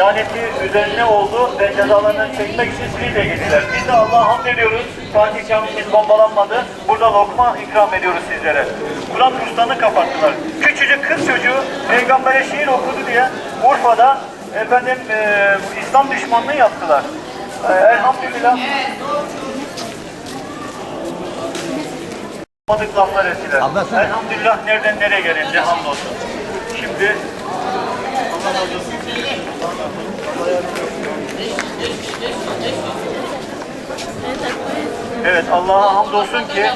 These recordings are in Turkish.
laneti üzerine oldu ve cezalarını çekmek için Silivri'ye gittiler. Biz de Allah'a hamd ediyoruz. Fatih Camimiz bombalanmadı. Burada lokma ikram ediyoruz sizlere. Kur'an kurslarını kapattılar. Küçücük kız çocuğu peygambere şiir okudu diye Urfa'da efendim e, İslam düşmanlığı yaptılar. E, elhamdülillah. Olmadık laflar ettiler. Elhamdülillah nereden nereye gelindi hamdolsun. Şimdi Evet Allah'a hamdolsun ki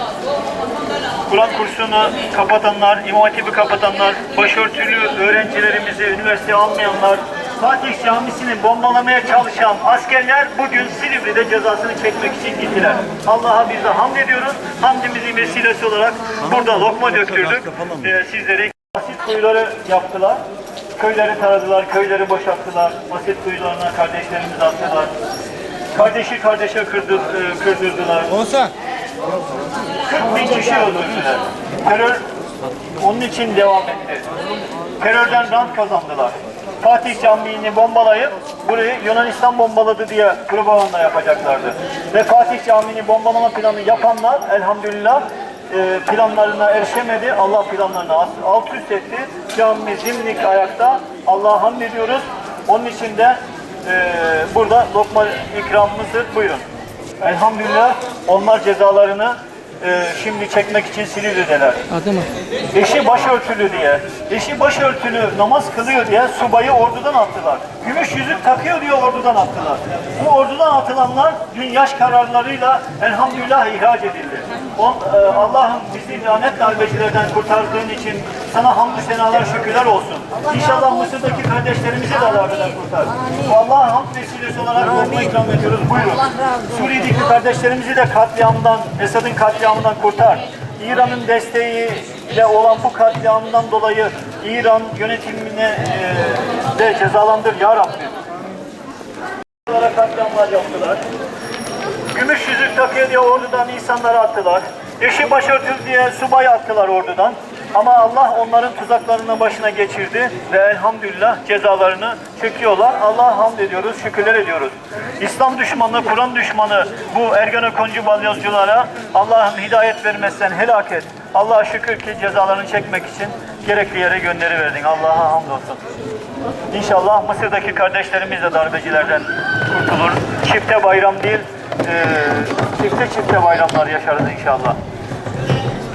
Kur'an kursunu kapatanlar, İmam Hatip'i kapatanlar, başörtülü öğrencilerimizi üniversiteye almayanlar, Fatih Camisi'ni bombalamaya çalışan askerler bugün Silivri'de cezasını çekmek için gittiler. Allah'a biz de hamd ediyoruz. Hamdimizin vesilesi olarak burada lokma döktürdük. Ee, sizlere basit kuyuları yaptılar. Köyleri taradılar, köyleri boşalttılar. Basit kuyularına kardeşlerimizi attılar. Kardeşi kardeşe kırdı, e, kırdırdılar. Olsa. 40 bin kişi öldürdüler. Terör onun için devam etti. Terörden rant kazandılar. Fatih Camii'ni bombalayıp burayı Yunanistan bombaladı diye propaganda yapacaklardı. Ve Fatih Camii'ni bombalama planı yapanlar elhamdülillah e, planlarına erişemedi. Allah planlarını alt üst etti. Camimiz dimdik ayakta. Allah'a hamd ediyoruz. Onun için de e, burada lokma ikramımızdır. Buyurun. Elhamdülillah onlar cezalarını e, şimdi çekmek için Silivri'deler. Adı? Eşi başörtülü diye, eşi başörtülü namaz kılıyor diye subayı ordudan attılar. Gümüş yüzük takıyor diye ordudan attılar. Bu ordudan atılanlar dün yaş kararlarıyla elhamdülillah ihraç edildi. E, Allah'ım bizi lanet darbecilerden kurtardığın için sana hamdü senalar şükürler olsun. İnşallah Mısır'daki kardeşlerimizi de darbeden kurtar. Allah'a hamd vesilesi olarak lokma ikram ediyoruz. Buyurun. Suriye'deki kardeşlerimizi de katliamdan, Esad'ın katliamından kurtar. İran'ın desteğiyle olan bu katliamından dolayı İran yönetimine e, de cezalandır ya Rabbi. Katliamlar yaptılar. Gümüş yüzük takıyor diye ordudan insanları attılar. Eşi başörtülü diye subay attılar ordudan. Ama Allah onların tuzaklarının başına geçirdi ve elhamdülillah cezalarını çekiyorlar. Allah'a hamd ediyoruz, şükürler ediyoruz. İslam düşmanı, Kur'an düşmanı bu Ergenekoncu balyozculara Allah'ım hidayet vermezsen helak et. Allah'a şükür ki cezalarını çekmek için gerekli yere gönderi verdin. Allah'a hamdolsun. İnşallah Mısır'daki kardeşlerimiz de darbecilerden kurtulur. Çifte bayram değil, eee çifte çifte bayramlar yaşarız inşallah.